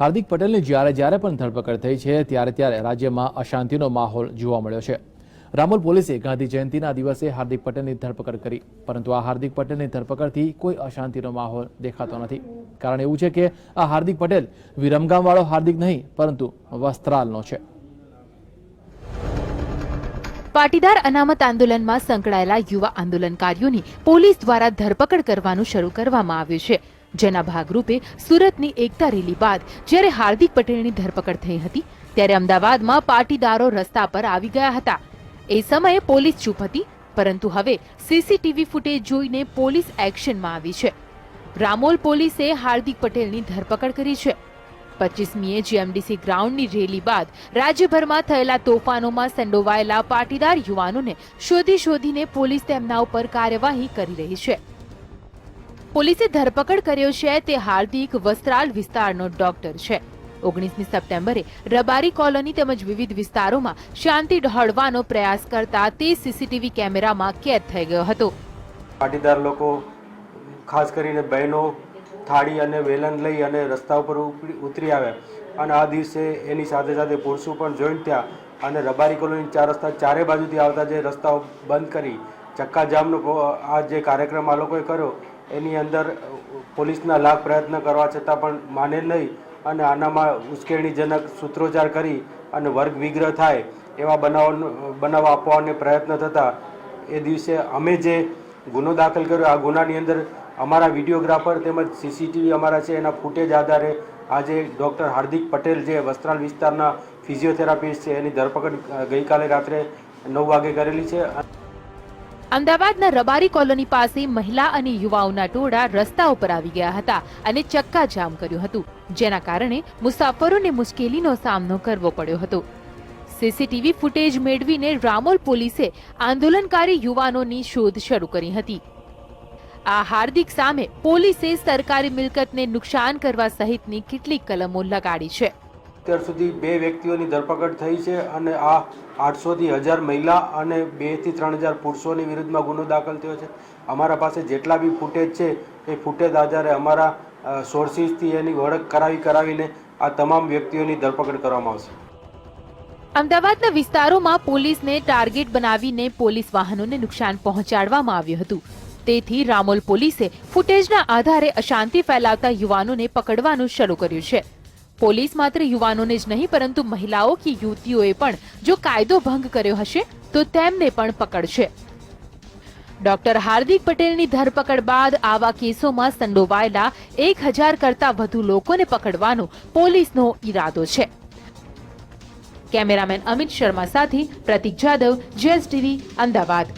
હાર્દિક પટેલની જ્યારે જ્યારે પણ ધરપકડ થઈ છે, ત્યારે ત્યારે રાજ્યમાં અશાંતિનો માહોલ જોવા મળ્યો છે. રામોલ પોલીસે ગાંધી જયંતિના દિવસે હાર્દિક પટેલની ધરપકડ કરી, પરંતુ આ હાર્દિક પટેલની ધરપકડથી કોઈ અશાંતિનો માહોલ દેખાતો નથી. કારણ એવું છે કે આ હાર્દિક પટેલ વિરમગામવાળો હાર્દિક નહીં, પરંતુ વસ્ત્રાલનો છે. પાટીદાર અનામત આંદોલનમાં સંકળાયેલા યુવા આંદોલનકારીઓની પોલીસ દ્વારા ધરપકડ કરવાનું શરૂ કરવામાં આવ્યું છે. જેના ભાગરૂપે સુરતની એકતા રેલી બાદ જ્યારે હાર્દિક પટેલની ધરપકડ થઈ હતી, ત્યારે અમદાવાદમાં પાટીદારો રસ્તા પર આવી ગયા હતા. એ સમયે પોલીસ ચૂપ હતી, પરંતુ હવે સીસીટીવી ફૂટેજ જોઈને પોલીસ એક્શનમાં આવી છે. રામોલ પોલીસે હાર્દિક પટેલની ધરપકડ કરી છે. પચીસમીએ જીએમડીસી ગ્રાઉન્ડની રેલી બાદ રાજ્યભરમાં થયેલા તોફાનોમાં સંડોવાયેલા પાટીદાર યુવાનોને શોધી શોધીને પોલીસ તેમના ઉપર કાર્યવાહી કરી રહી છે. પોલીસે ધરપકડ કર્યો છે તે હાર્દિક વસ્ત્રાલ વિસ્તારનો ડોક્ટર છે. ઓગણીસમી સપ્ટેમ્બરે રબારી કોલોની તેમજ વિવિધ વિસ્તારોમાં શાંતિ ઢળવાનો પ્રયાસ કરતા તે સીસીટીવી કેમેરામાં કેદ થઈ ગયો હતો. પાટીદાર લોકો, ખાસ કરીને બહેનો, થાળી અને વેલણ લઈ અને રસ્તા ઉપર ઉતરી આવ્યા અને આ દિવસે એની સાથે સાથે પુરુષો પણ જોઈન્ટ થયા અને રબારી કોલોની ચાર રસ્તા ચારે બાજુથી આવતા જે રસ્તાઓ બંધ કરી, ચક્કાજામનો આ જે કાર્યક્રમ આ લોકોએ કર્યો એની અંદર પોલીસના લાખ પ્રયત્ન કરવા છતાં પણ માને નહીં અને આનામાં ઉશ્કેરણીજનક સૂત્રોચ્ચાર કરી અને વર્ગ વિગ્રહ થાય એવા બનાવો, બનાવ આપવાને પ્રયત્ન થતા એ દિવસે અમે જે ગુનો દાખલ કર્યો, આ ગુનાની અંદર અમારા વિડીયોગ્રાફર તેમજ સીસીટીવી અમારા છે, એના ફૂટેજ આધારે આજે ડૉક્ટર હાર્દિક પટેલ જે વસ્ત્રાલ વિસ્તારના ફિઝિયોથેરાપિસ્ટ છે, એની ધરપકડ ગઈકાલે રાત્રે નવ વાગે કરેલી છે. અમદાવાદના રબારી કોલોની પાસે મહિલા અને યુવાઓના ટોળા રસ્તા ઉપર આવી ગયા હતા અને ચક્કાજામ કર્યું હતું, જેના કારણે મુસાફરોને મુશ્કેલીનો સામનો કરવો પડ્યો હતો. સીસીટીવી ફૂટેજ મેળવીને રામોલ પોલીસે આંદોલનકારી યુવાનોની શોધ શરૂ કરી હતી. આ હાર્દિક સામે પોલીસે સરકારી મિલકતને નુકસાન કરવા સહિતની કેટલીક કલમો લગાડી છે. અત્યાર સુધી બે વ્યક્તિઓની ધરપકડ થઈ છે અને આ આઠસોથી હજાર મહિલા અને બેથી ત્રણ હજાર પુરુષોની વિરુદ્ધમાં ગુનો દાખલ થયો છે. અમારા પાસે જેટલા બી ફૂટેજ છે, એ ફૂટેજ આધારે અમારા સોર્સિસથી એની ઓળખ કરાવી કરાવીને આ તમામ વ્યક્તિઓની ધરપકડ કરવામાં આવશે. અમદાવાદના વિસ્તારોમાં પોલીસને ટાર્ગેટ બનાવીને પોલીસ વાહનોને નુકસાન પહોંચાડવામાં આવ્યું હતું. તેથી રામોલ પોલીસે ફૂટેજના આધારે અશાંતિ ફેલાવતા યુવાનોને પકડવાનું શરૂ કર્યું છે. પોલીસ માત્ર યુવાનોને જ નહીં, પરંતુ મહિલાઓ કે યુવતીઓએ પણ જો કાયદો ભંગ કર્યો હશે, તો તેમને પણ પકડશે. ડોક્ટર હાર્દિક પટેલની ધરપકડ બાદ આવા કેસોમાં સંડોવાયેલા એક હજાર કરતા વધુ લોકોને પકડવાનો પોલીસનો ઈરાદો છે. કેમેરામેન અમિત શર્મા સાથે પ્રતિક જાદવ જેએસટીવી, અમદાવાદ.